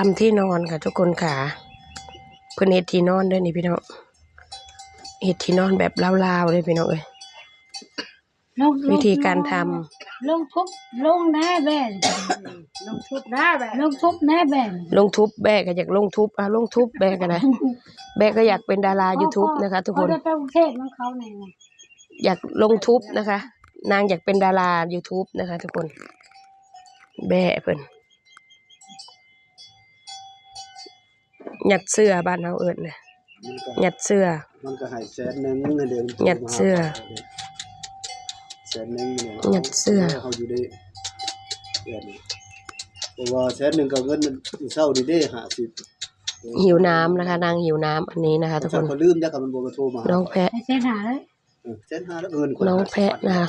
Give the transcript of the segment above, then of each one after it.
ทำที่นอนค่ะทุกคนค่ะ เพิ่นเฮ็ดที่นอนเด้วยนี่พี่น้องเฮ็ดที่นอนแบบลาวๆเลยพี่น้องเอ้ยลงวิธีการทลงทุบลงแน่แบนลงทุบหน้าแบบลงทุบแน่แบนลงทุบแบกก็อยากลงทุบอะลงทุบแบกกันนะแบกก็อยากเป็นดารา YouTube นะคะ ทุกคน เขาจะไปกรุงเทพมันเขาไหนไงอยากลงทุบนะคะ นางอยากเป็นดารา YouTube นะคะ ทุกคน แบะเพิ่น หยัดเสื้อบ้านเฮาเอิ้นน่ะมันก็หยัดเสื้อ มันก็ให้แสนหนึงเงินเดือนหยัดเสื้อแสนหนึงเนี่ยหยัดเสื้อเขาอยู่ได้เดือนนี้เพราะว่าแสนหนึงก็เงินมันเศร้าดีเด้50หิวน้ำนะคะนางหิวน้ำอันนี้นะคะ ทุกคนเขาลืมจักกับมันบ่มาโทรมาน้องแพะให้เส้นหาเลยเออแสนห้าแล้วเงินน้องแพะนะคะ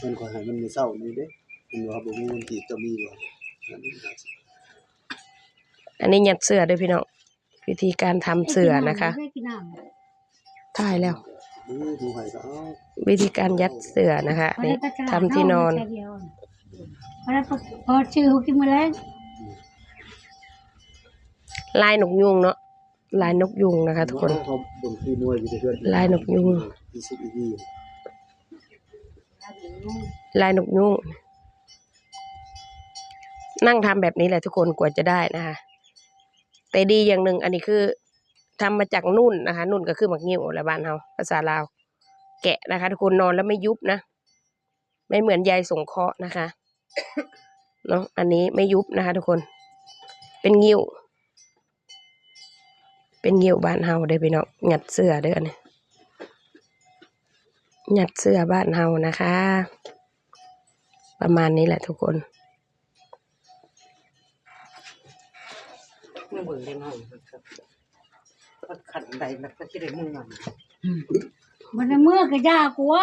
เงินขอยให้มันมีเศร้านี่เด้มันว่าบ่มีเงินที่จะมีบ่นั่นน่ะสิ อันนี้หยัดเสื้อด้วยพี่น้องวิธีการทำเสื้อนะคะได้กินน้ำถ่ายแล้วเออดูให้ก็เอาวิธีการยัดเสื้อนะคะนี่ทำที่นอนพอได้พอชื่อเขากินมาแล้ว ลายนกยุงเนาะลายนกยุงนะคะ ทุกคน เขาเบิ่งที่มวยอยู่ที่เฮือนลายนกยุง อีสิอีดีลายนกยุงนั่งทำแบบนี้แหละทุกคนกว่าจะได้นะคะ แต่ดีอย่างหนึ่งอันนี้คือทำมาจากนุ่นนะคะ นุ่นก็คือหมักงิ้วและบ้านเราภาษาลาว แกะนะคะ ทุกคนนอนแล้วไม่ยุบนะ ไม่เหมือนยายสงเคราะห์นะคะเนาะอันนี้ไม่ยุบนะคะ ทุกคน เป็นงิ้ว เป็นงิ้วบ้านเฮาได้อพี่น้องหยัดเสื้อเด้ออันนี้หยัดเสื้อบ้านเฮานะคะ ประมาณนี้แหละทุกคน เมื่อเบิ่งได้หน่อยครับก็ขันใดแล้วก็จะได้มือหน่อย มันในเมื่อก็ยากกว่า